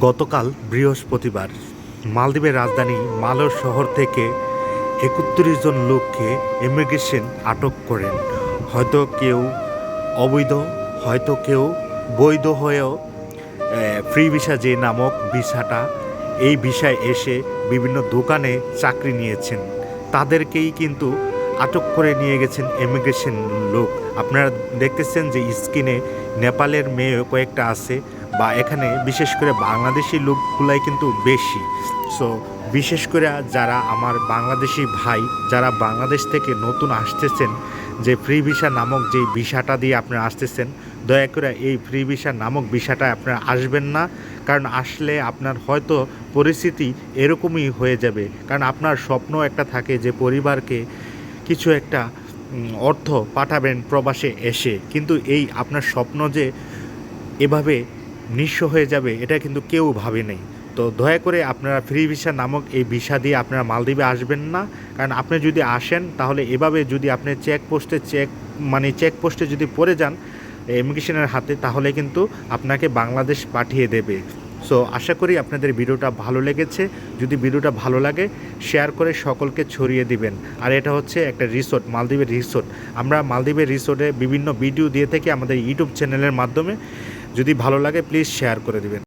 গতকাল বৃহস্পতিবার মালদ্বীপের রাজধানী মালয় শহর থেকে একত্রিশ জন লোককে ইমিগ্রেশন আটক করেন। হয়তো কেউ অবৈধ, হয়তো কেউ বৈধ হয়েও ফ্রি ভিসা যে নামক ভিসাটা, এই ভিসায় এসে বিভিন্ন দোকানে চাকরি নিয়েছেন। তাদেরকেই কিন্তু আটক করে নিয়ে গেছেন ইমিগ্রেশন লোক। আপনারা দেখতেছেন যে স্ক্রিনে নেপালের মেয়ে কয়েকটা আছে। বা এখানে বিশেষ করে বাংলাদেশি লোকগুলাই কিন্তু বেশি। সো বিশেষ করে যারা আমার বাংলাদেশি ভাই, যারা বাংলাদেশ থেকে নতুন আসতেছেন, যে ফ্রি ভিসা নামক যে ভিসাটা দিয়ে আপনারা আসতেছেন, দয়া করে এই ফ্রি ভিসা নামক ভিসাটা আপনারা আসবেন না, কারণ আসলে আপনার হয়তো পরিস্থিতি এরকমই হয়ে যাবে। কারণ আপনার স্বপ্ন একটা থাকে যে পরিবারকে কিছু একটা অর্থ পাঠাবেন প্রবাসে এসে। কিন্তু এই আপনার স্বপ্ন যে এভাবে নিঃস্ব হয়ে যাবে, এটা কিন্তু কেউ ভাবে নেই। তো দয়া করে আপনারা ফ্রি ভিসা নামক এই ভিসা দিয়ে আপনারা মালদ্বীপে আসবেন না। কারণ আপনি যদি আসেন, তাহলে এভাবে যদি আপনি চেক পোস্টে চেক মানে চেক পোস্টে যদি পড়ে যান ইমিগ্রেশনের হাতে, তাহলে কিন্তু আপনাকে বাংলাদেশ পাঠিয়ে দেবে। সো আশা করি আপনাদের ভিডিওটা ভালো লেগেছে। যদি ভিডিওটা ভালো লাগে শেয়ার করে সকলকে ছড়িয়ে দিবেন। আর এটা হচ্ছে একটা রিসোর্ট মালদ্বীপের রিসোর্ট আমরা মালদ্বীপের রিসোর্টে বিভিন্ন ভিডিও দিয়ে থাকি আমাদের ইউটিউব চ্যানেলের মাধ্যমে। যদি ভালো লাগে প্লিজ শেয়ার করে দিবেন।